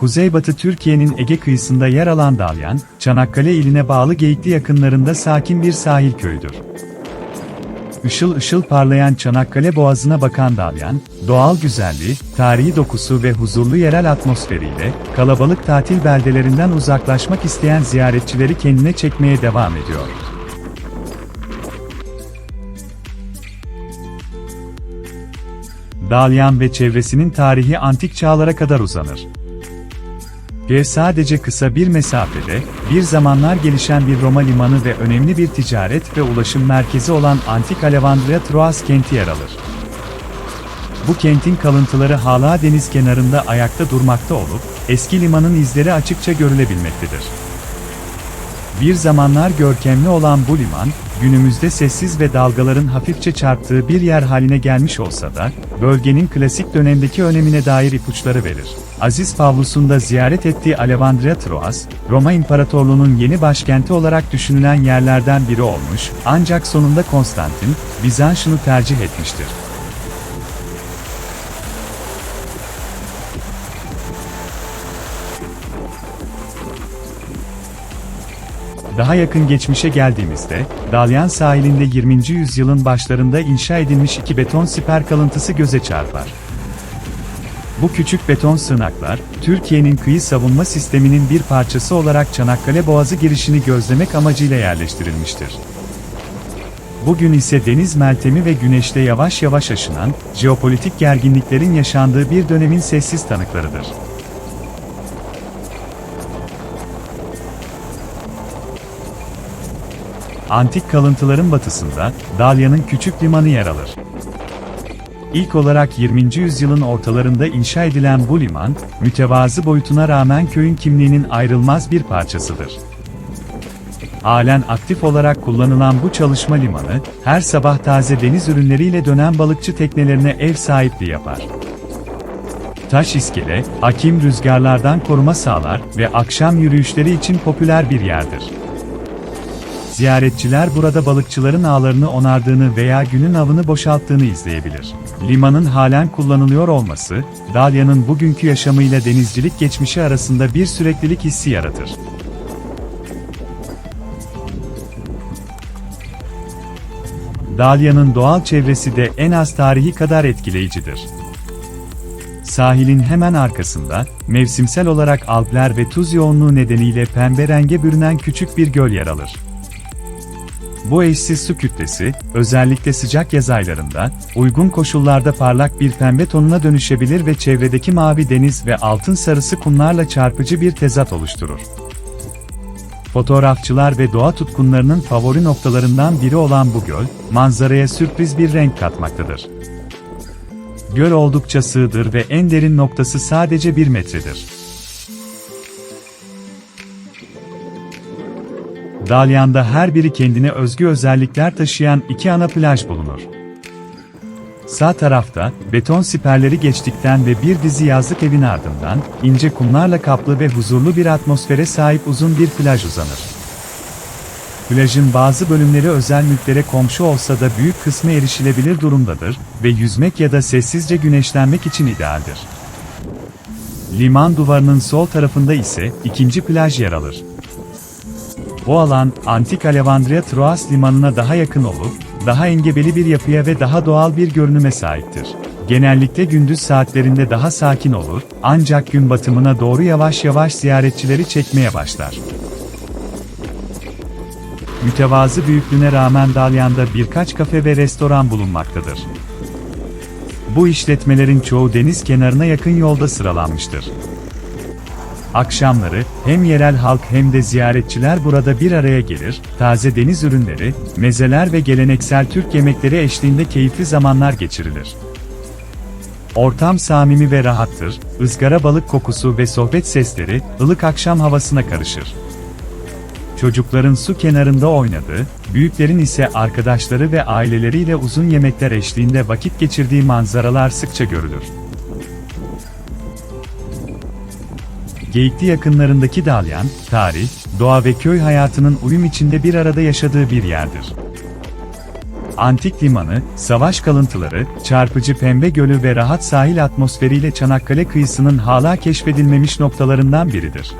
Kuzeybatı Türkiye'nin Ege kıyısında yer alan Dalyan, Çanakkale iline bağlı Geyikli yakınlarında sakin bir sahil köyüdür. Işıl ışıl parlayan Çanakkale Boğazı'na bakan Dalyan, doğal güzelliği, tarihi dokusu ve huzurlu yerel atmosferiyle, kalabalık tatil beldelerinden uzaklaşmak isteyen ziyaretçileri kendine çekmeye devam ediyor. Dalyan ve çevresinin tarihi antik çağlara kadar uzanır. Ve sadece kısa bir mesafede, bir zamanlar gelişen bir Roma limanı ve önemli bir ticaret ve ulaşım merkezi olan antik Alevandria Troas kenti yer alır. Bu kentin kalıntıları hala deniz kenarında ayakta durmakta olup, eski limanın izleri açıkça görülebilmektedir. Bir zamanlar görkemli olan bu liman, günümüzde sessiz ve dalgaların hafifçe çarptığı bir yer haline gelmiş olsa da, bölgenin klasik dönemdeki önemine dair ipuçları verir. Aziz Pavlus'un da ziyaret ettiği Alevandria Troas, Roma İmparatorluğu'nun yeni başkenti olarak düşünülen yerlerden biri olmuş, ancak sonunda Konstantin, Bizans'ını tercih etmiştir. Daha yakın geçmişe geldiğimizde, Dalyan sahilinde 20. yüzyılın başlarında inşa edilmiş iki beton siper kalıntısı göze çarpar. Bu küçük beton sığınaklar, Türkiye'nin kıyı savunma sisteminin bir parçası olarak Çanakkale Boğazı girişini gözlemek amacıyla yerleştirilmiştir. Bugün ise deniz meltemi ve güneşte yavaş yavaş aşınan, jeopolitik gerginliklerin yaşandığı bir dönemin sessiz tanıklarıdır. Antik kalıntıların batısında, Dalya'nın küçük limanı yer alır. İlk olarak 20. yüzyılın ortalarında inşa edilen bu liman, mütevazı boyutuna rağmen köyün kimliğinin ayrılmaz bir parçasıdır. Halen aktif olarak kullanılan bu çalışma limanı, her sabah taze deniz ürünleriyle dönen balıkçı teknelerine ev sahipliği yapar. Taş iskele, hakim rüzgarlardan koruma sağlar ve akşam yürüyüşleri için popüler bir yerdir. Ziyaretçiler burada balıkçıların ağlarını onardığını veya günün avını boşalttığını izleyebilir. Limanın halen kullanılıyor olması, Dalya'nın bugünkü yaşamıyla denizcilik geçmişi arasında bir süreklilik hissi yaratır. Dalya'nın doğal çevresi de en az tarihi kadar etkileyicidir. Sahilin hemen arkasında, mevsimsel olarak algler ve tuz yoğunluğu nedeniyle pembe renge bürünen küçük bir göl yer alır. Bu eşsiz su kütlesi, özellikle sıcak yaz aylarında, uygun koşullarda parlak bir pembe tonuna dönüşebilir ve çevredeki mavi deniz ve altın sarısı kumlarla çarpıcı bir tezat oluşturur. Fotoğrafçılar ve doğa tutkunlarının favori noktalarından biri olan bu göl, manzaraya sürpriz bir renk katmaktadır. Göl oldukça sığdır ve en derin noktası sadece 1 metredir. Dalyan'da her biri kendine özgü özellikler taşıyan iki ana plaj bulunur. Sağ tarafta, beton siperleri geçtikten ve bir dizi yazlık evin ardından, ince kumlarla kaplı ve huzurlu bir atmosfere sahip uzun bir plaj uzanır. Plajın bazı bölümleri özel mülklere komşu olsa da büyük kısmı erişilebilir durumdadır ve yüzmek ya da sessizce güneşlenmek için idealdir. Liman duvarının sol tarafında ise ikinci plaj yer alır. Bu alan, Antik Alevandria Troas limanına daha yakın olup, daha engebeli bir yapıya ve daha doğal bir görünüme sahiptir. Genellikle gündüz saatlerinde daha sakin olur, ancak gün batımına doğru yavaş yavaş ziyaretçileri çekmeye başlar. Mütevazı büyüklüğüne rağmen Dalyan'da birkaç kafe ve restoran bulunmaktadır. Bu işletmelerin çoğu deniz kenarına yakın yolda sıralanmıştır. Akşamları, hem yerel halk hem de ziyaretçiler burada bir araya gelir, taze deniz ürünleri, mezeler ve geleneksel Türk yemekleri eşliğinde keyifli zamanlar geçirilir. Ortam samimi ve rahattır, ızgara balık kokusu ve sohbet sesleri, ılık akşam havasına karışır. Çocukların su kenarında oynadığı, büyüklerin ise arkadaşları ve aileleriyle uzun yemekler eşliğinde vakit geçirdiği manzaralar sıkça görülür. Geyikli yakınlarındaki Dalyan, tarih, doğa ve köy hayatının uyum içinde bir arada yaşadığı bir yerdir. Antik limanı, savaş kalıntıları, çarpıcı pembe gölü ve rahat sahil atmosferiyle Çanakkale kıyısının hala keşfedilmemiş noktalarından biridir.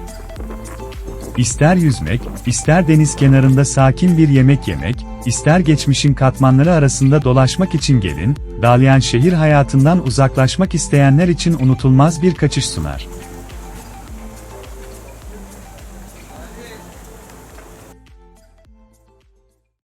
İster yüzmek, ister deniz kenarında sakin bir yemek yemek, ister geçmişin katmanları arasında dolaşmak için gelin, Dalyan şehir hayatından uzaklaşmak isteyenler için unutulmaz bir kaçış sunar.